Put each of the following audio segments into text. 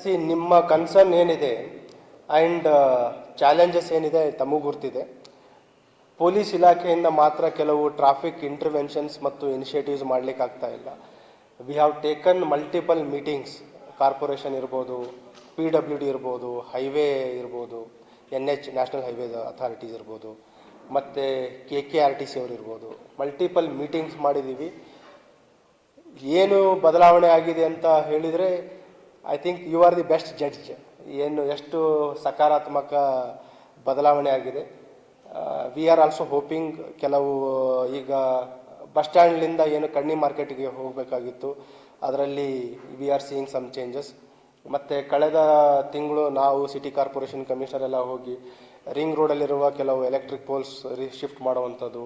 C ನಿಮ್ಮ concern ಏನಿದೆ and challenges ಏನಿದೆ ತಮಗೂ ಗುರ್ತಿದೆ. ಪೊಲೀಸ್ ಇಲಾಖೆಯಿಂದ ಮಾತ್ರ ಕೆಲವು ಟ್ರಾಫಿಕ್ ಇಂಟರ್ವೆನ್ಷನ್ಸ್ ಮತ್ತು ಇನಿಷಿಯೇಟಿವ್ಸ್ ಮಾಡ್ಲಿಕ್ಕೆ ಆಗ್ತಾ ಇಲ್ಲ. We have taken multiple meetings corporation ಇರ್ಬೋದು ಪಿ ಡಬ್ಲ್ಯೂ ಡಿ ಇರ್ಬೋದು ಹೈವೇ ಇರ್ಬೋದು N H national highway authorities ಇರ್ಬೋದು, ಮತ್ತು K K R T C ಅವರು ಇರ್ಬೋದು. ಮಲ್ಟಿಪಲ್ ಮೀಟಿಂಗ್ಸ್ ಮಾಡಿದ್ದೀವಿ. ಏನು ಬದಲಾವಣೆ ಆಗಿದೆ ಅಂತ ಹೇಳಿದರೆ I think you are the best judge ಏನು ಎಷ್ಟು ಸಕಾರಾತ್ಮಕ ಬದಲಾವಣೆ ಆಗಿದೆ. ವಿ ಆರ್ ಆಲ್ಸೋ ಹೋಪಿಂಗ್ ಕೆಲವು, ಈಗ ಬಸ್ ಸ್ಟ್ಯಾಂಡ್ಲಿಂದ ಏನು ಕಣ್ಣಿ ಮಾರ್ಕೆಟಿಗೆ ಹೋಗಬೇಕಾಗಿತ್ತು. ಅದರಲ್ಲಿ we are seeing some changes ಮತ್ತು ಕಳೆದ ತಿಂಗಳು ನಾವು ಸಿಟಿ ಕಾರ್ಪೊರೇಷನ್ ಕಮಿಷನರ್ ಎಲ್ಲ ಹೋಗಿ ರಿಂಗ್ ರೋಡಲ್ಲಿರುವ ಕೆಲವು ಎಲೆಕ್ಟ್ರಿಕ್ ಪೋಲ್ಸ್ ಶಿಫ್ಟ್ ಮಾಡುವಂಥದ್ದು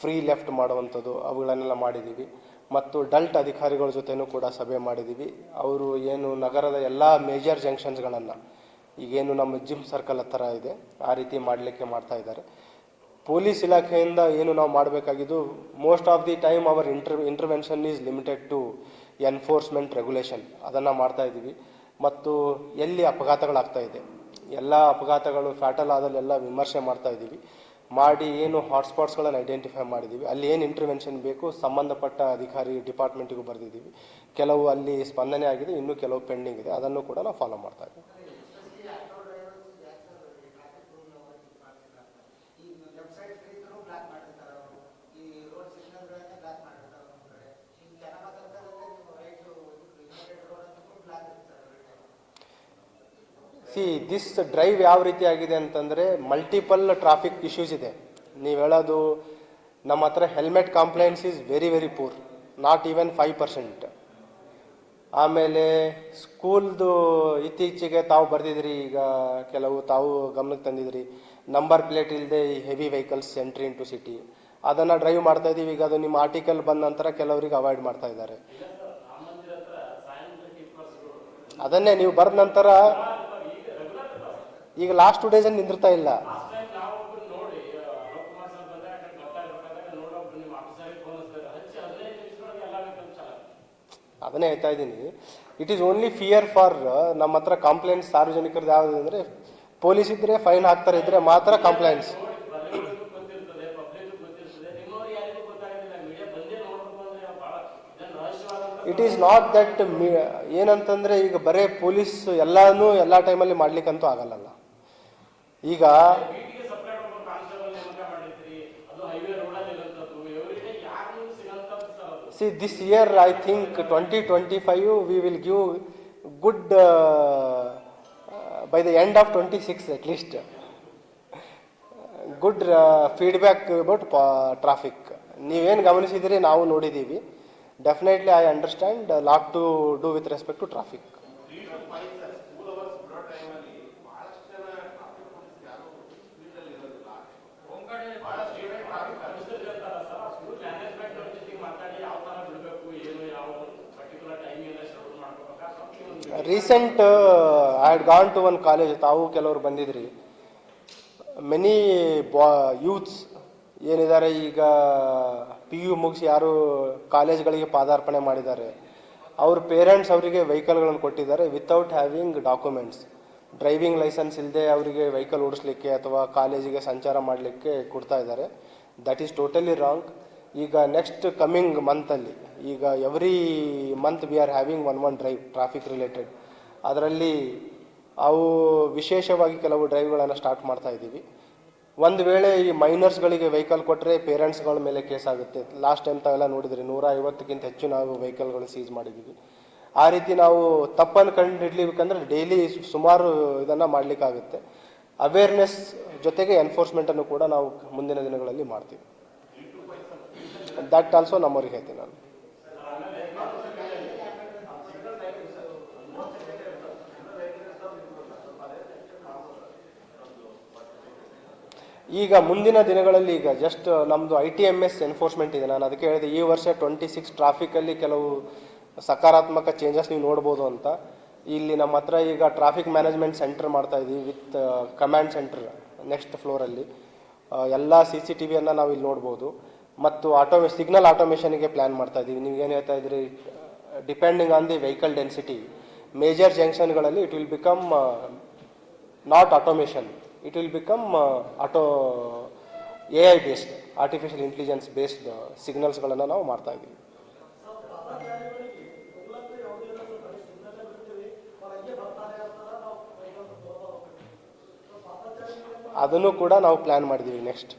ಫ್ರೀ ಲೆಫ್ಟ್ ಮಾಡುವಂಥದ್ದು, ಅವುಗಳನ್ನೆಲ್ಲ ಮಾಡಿದ್ದೀವಿ. ಮತ್ತು ಡಲ್ಟ್ ಅಧಿಕಾರಿಗಳ ಜೊತೆನೂ ಕೂಡ ಸಭೆ ಮಾಡಿದ್ದೀವಿ ಅವರು ಏನು ನಗರದ ಎಲ್ಲ ಮೇಜರ್ ಜಂಕ್ಷನ್ಸ್ಗಳನ್ನು, ಈಗೇನು ನಮ್ಮ ಜಿಮ್ ಸರ್ಕಲ್ ಹತ್ತಿರ ಇದೆ, ಆ ರೀತಿ ಮಾಡಲಿಕ್ಕೆ ಮಾಡ್ತಾ ಇದ್ದಾರೆ. ಪೊಲೀಸ್ ಇಲಾಖೆಯಿಂದ ಏನು ನಾವು ಮಾಡಬೇಕಾಗಿದ್ದು most of the time our inter intervention is limited to enforcement regulation ಅದನ್ನು ಮಾಡ್ತಾ ಇದ್ದೀವಿ. ಮತ್ತು ಎಲ್ಲಿ ಅಪಘಾತಗಳಾಗ್ತಾ ಇದೆ, ಎಲ್ಲ ಅಪಘಾತಗಳು ಫ್ಯಾಟಲ್ ಆದಲ್ಲೆಲ್ಲ ವಿಮರ್ಶೆ ಮಾಡ್ತಾ ಇದ್ದೀವಿ. ಮಾಡಿ ಏನು ಹಾಟ್ಸ್ಪಾಟ್ಸ್ಗಳನ್ನು ಐಡೆಂಟಿಫೈ ಮಾಡಿದ್ದೀವಿ ಅಲ್ಲಿ ಏನು ಇಂಟರ್ವೆನ್ಷನ್ ಬೇಕು, ಸಂಬಂಧಪಟ್ಟ ಅಧಿಕಾರಿ ಡಿಪಾರ್ಟ್ಮೆಂಟಿಗೂ ಬರೆದಿದ್ದೀವಿ ಕೆಲವು ಅಲ್ಲಿ ಸ್ಪಂದನೆ ಆಗಿದೆ, ಇನ್ನೂ ಕೆಲವು ಪೆಂಡಿಂಗ್ ಇದೆ. ಅದನ್ನು ಕೂಡ ನಾವು ಫಾಲೋ ಮಾಡ್ತಾ ಇದ್ದೀವಿ. ಸಿ ದಿಸ್ ಡ್ರೈವ್ ಯಾವ ರೀತಿ ಆಗಿದೆ ಅಂತಂದರೆ ಮಲ್ಟಿಪಲ್ ಟ್ರಾಫಿಕ್ ಇಶ್ಯೂಸ್ ಇದೆ. ನೀವು ಹೇಳೋದು ನಮ್ಮ ಹತ್ರ helmet compliance is very very poor not even five percent ಆಮೇಲೆ ಸ್ಕೂಲ್ದು ಇತ್ತೀಚೆಗೆ ತಾವು ಬರೆದಿದ್ರಿ, ಈಗ ಕೆಲವು ತಾವು ಗಮನಕ್ಕೆ ತಂದಿದ್ರಿ. ನಂಬರ್ ಪ್ಲೇಟ್ ಇಲ್ಲದೆ ಈ heavy vehicles entry into city ಅದನ್ನು ಡ್ರೈವ್ ಮಾಡ್ತಾ ಇದ್ದೀವಿ, ಈಗ ಅದು ನಿಮ್ಮ ಆರ್ಟಿಕಲ್ ಬಂದ ನಂತರ ಕೆಲವರಿಗೆ ಅವಾಯ್ಡ್ ಮಾಡ್ತಾ ಇದ್ದಾರೆ. ಅದನ್ನೇ ನೀವು ಬರೆದ ನಂತರ ಈಗ ಲಾಸ್ಟ್ ಟು ಡೇಸಲ್ಲಿ ನಿಂದಿರ್ತಾ ಇಲ್ಲ. ಅದನ್ನೇ ಹೇಳ್ತಾ ಇದ್ದೀನಿ. It is only fear for ನಮ್ಮ ಹತ್ರ ಕಂಪ್ಲೇಂಟ್ಸ್ ಸಾರ್ವಜನಿಕರದ್ದು ಯಾವುದು ಅಂದರೆ ಪೊಲೀಸ್ ಇದ್ದರೆ ಫೈನ್ ಹಾಕ್ತಾರೆ ಇದ್ರೆ ಮಾತ್ರ complaints it is not that ಏನಂತಂದ್ರೆ ಈಗ ಬರೇ ಪೊಲೀಸ್ ಎಲ್ಲಾನು ಎಲ್ಲ ಟೈಮಲ್ಲಿ ಮಾಡ್ಲಿಕ್ಕಂತೂ ಆಗಲ್ಲಲ್ಲ. ಈಗ see this year I think twenty twenty five we will give good by the end of twenty six at least good feedback about traffic ನೀವೇನು ಗಮನಿಸಿದಿರಿ, ನಾವು ನೋಡಿದ್ದೀವಿ definitely I understand lot to do with respect to traffic recent I had gone to one college ತಾವು ಕೆಲವರು ಬಂದಿದ್ರಿ. Many ಬಾ youths ಏನಿದ್ದಾರೆ ಈಗ ಪಿ ಯು ಮುಗಿಸಿ ಯಾರು ಕಾಲೇಜ್ಗಳಿಗೆ ಪಾದಾರ್ಪಣೆ ಮಾಡಿದ್ದಾರೆ. ಅವ್ರ ಪೇರೆಂಟ್ಸ್ ಅವರಿಗೆ ವೆಹಿಕಲ್ಗಳನ್ನು ಕೊಟ್ಟಿದ್ದಾರೆ without having documents driving licence ಇಲ್ಲದೆ ಅವರಿಗೆ ವೆಹಿಕಲ್ ಓಡಿಸ್ಲಿಕ್ಕೆ ಅಥವಾ ಕಾಲೇಜಿಗೆ ಸಂಚಾರ ಮಾಡಲಿಕ್ಕೆ ಕೊಡ್ತಾ ಇದ್ದಾರೆ. ದಟ್ ಈಸ್ ಟೋಟಲಿ ರಾಂಗ್ ಈಗ ನೆಕ್ಸ್ಟ್ ಕಮಿಂಗ್ ಮಂತಲ್ಲಿ ಈಗ every month we are having one one drive traffic related ಅದರಲ್ಲಿ ಅವು ವಿಶೇಷವಾಗಿ ಕೆಲವು ಡ್ರೈವ್ಗಳನ್ನು ಸ್ಟಾರ್ಟ್ ಮಾಡ್ತಾ ಇದ್ದೀವಿ. ಒಂದು ವೇಳೆ ಈ ಮೈನರ್ಸ್ಗಳಿಗೆ ವೆಹಿಕಲ್ ಕೊಟ್ಟರೆ ಪೇರೆಂಟ್ಸ್ಗಳ ಮೇಲೆ ಕೇಸ್ ಆಗುತ್ತೆ. ಲಾಸ್ಟ್ ಟೈಮ್ ತಾವೆಲ್ಲ ನೋಡಿದ್ರಿ, ನೂರ ಐವತ್ತಕ್ಕಿಂತ ಹೆಚ್ಚು ನಾವು ವೆಹಿಕಲ್ಗಳು ಸೀಸ್ ಮಾಡಿದ್ದೀವಿ. ಆ ರೀತಿ ನಾವು ತಪ್ಪನ್ನು ಕಂಡು ಹಿಡ್ಲಿಬೇಕಂದ್ರೆ ಡೈಲಿ ಸುಮಾರು ಇದನ್ನು ಮಾಡಲಿಕ್ಕಾಗುತ್ತೆ. ಅವೇರ್ನೆಸ್ ಜೊತೆಗೆ ಎನ್ಫೋರ್ಸ್ಮೆಂಟನ್ನು ಕೂಡ ನಾವು ಮುಂದಿನ ದಿನಗಳಲ್ಲಿ ಮಾಡ್ತೀವಿ. ದಟ್ ಆಲ್ಸೋ ನಮ್ಮವ್ರಿಗೆ ಹೇಳ್ತೀನಿ ನಾನು. ಈಗ ಮುಂದಿನ ದಿನಗಳಲ್ಲಿ ಈಗ ಜಸ್ಟ್ ನಮ್ಮದು I T M S enforcement ಇದೆ. ನಾನು ಅದಕ್ಕೆ ಹೇಳಿದೆ, ಈ ವರ್ಷ ಟ್ವೆಂಟಿ ಸಿಕ್ಸ್ ಟ್ರಾಫಿಕಲ್ಲಿ ಕೆಲವು ಸಕಾರಾತ್ಮಕ ಚೇಂಜಸ್ ನೀವು ನೋಡ್ಬೋದು ಅಂತ. ಇಲ್ಲಿ ನಮ್ಮ ಹತ್ರ ಈಗ ಟ್ರಾಫಿಕ್ ಮ್ಯಾನೇಜ್ಮೆಂಟ್ ಸೆಂಟರ್ ಮಾಡ್ತಾ ಇದ್ದೀವಿ ವಿತ್ ಕಮಾಂಡ್ ಸೆಂಟರ್ ನೆಕ್ಸ್ಟ್ ಫ್ಲೋರಲ್ಲಿ ಎಲ್ಲ ಸಿ ಸಿ ಟಿ ವಿಯನ್ನು ನಾವು ಇಲ್ಲಿ ನೋಡ್ಬೋದು. ಮತ್ತು ಆಟೋಮೇ ಸಿಗ್ನಲ್ ಆಟೋಮೇಷನ್ಗೆ ಪ್ಲ್ಯಾನ್ ಮಾಡ್ತಾ ಇದ್ದೀವಿ. ನೀವು ಏನು ಹೇಳ್ತಾ ಇದ್ರಿ? Depending on the vehicle density major ಜಂಕ್ಷನ್ಗಳಲ್ಲಿ it will become not automation it will become auto A I based artificial intelligence based ಸಿಗ್ನಲ್ಸ್ಗಳನ್ನು ನಾವು ಮಾಡ್ತಾ ಇದ್ದೀವಿ. ಅದನ್ನು ಕೂಡ ನಾವು ಪ್ಲ್ಯಾನ್ ಮಾಡಿದ್ದೀವಿ ನೆಕ್ಸ್ಟ್